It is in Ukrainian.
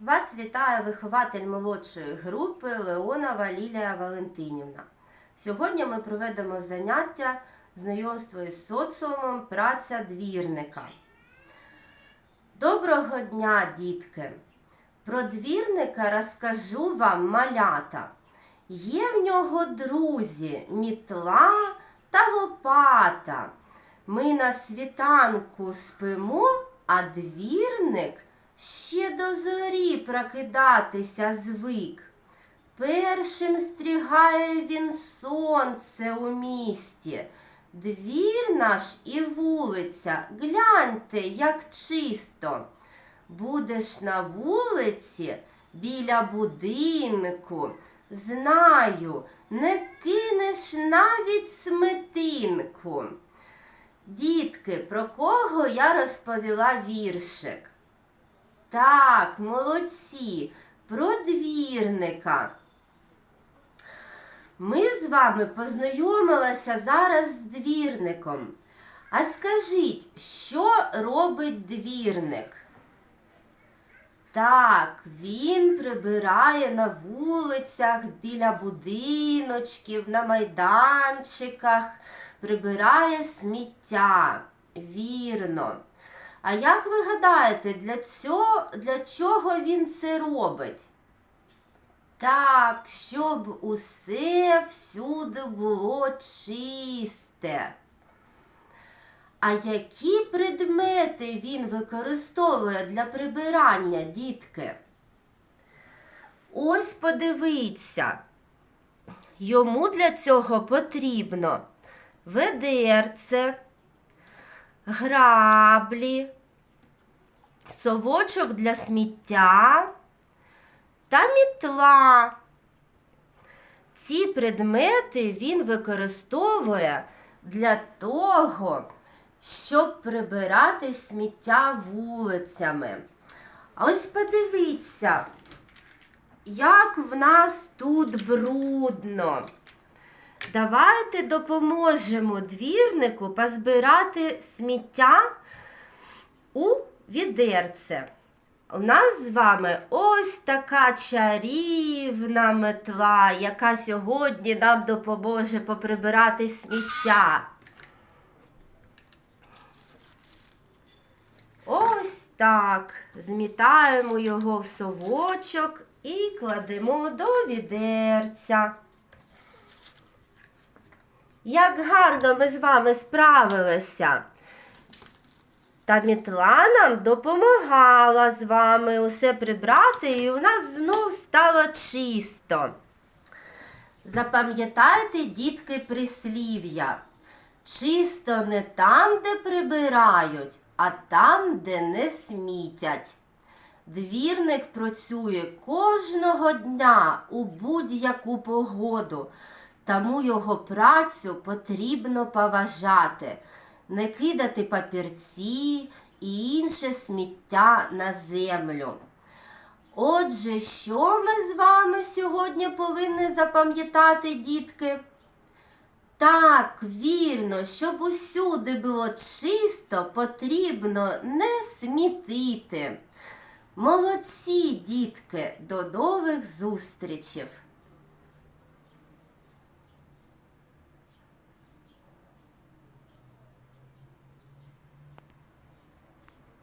Вас вітає вихователь молодшої групи Леонова Лілія Валентинівна. Сьогодні ми проведемо заняття знайомство із соціумом праця двірника. Доброго дня, дітки! Про двірника розкажу вам малята. Є в нього друзі, мітла та лопата. Ми на світанку спимо, а двірник ще до зорі прокидатися звик. Першим стрігає він сонце у місті. Двір наш і вулиця, гляньте, як чисто. Будеш на вулиці біля будинку. Знаю, не кинеш навіть сметинку. Дітки, про кого я розповіла віршик? Так, молодці, про двірника. Ми з вами познайомилися зараз з двірником. А скажіть, що робить двірник? Так, він прибирає на вулицях, біля будиночків, на майданчиках, прибирає сміття. Вірно. А як ви гадаєте, для, цього, для чого він це робить? Так, щоб усе всюди було чисте. А які предмети він використовує для прибирання, дітки? Ось подивіться. Йому для цього потрібно ведерце, граблі, совочок для сміття та мітла. Ці предмети він використовує для того, щоб прибирати сміття вулицями. А ось подивіться, як в нас тут брудно. Давайте допоможемо двірнику позбирати сміття у відерце. У нас з вами ось така чарівна метла, яка сьогодні нам допоможе поприбирати сміття. Ось так. Змітаємо його в совочок і кладемо до відерця. Як гарно ми з вами справилися. Та мітла нам допомагала з вами усе прибрати, і у нас знов стало чисто. Запам'ятайте, дітки, прислів'я. Чисто не там, де прибирають, а там, де не смітять. Двірник працює кожного дня у будь-яку погоду, тому його працю потрібно поважати, не кидати папірці і інше сміття на землю. Отже, що ми з вами сьогодні повинні запам'ятати, дітки? Так, вірно, щоб усюди було чисто, потрібно не смітити. Молодці, дітки, до нових зустрічей!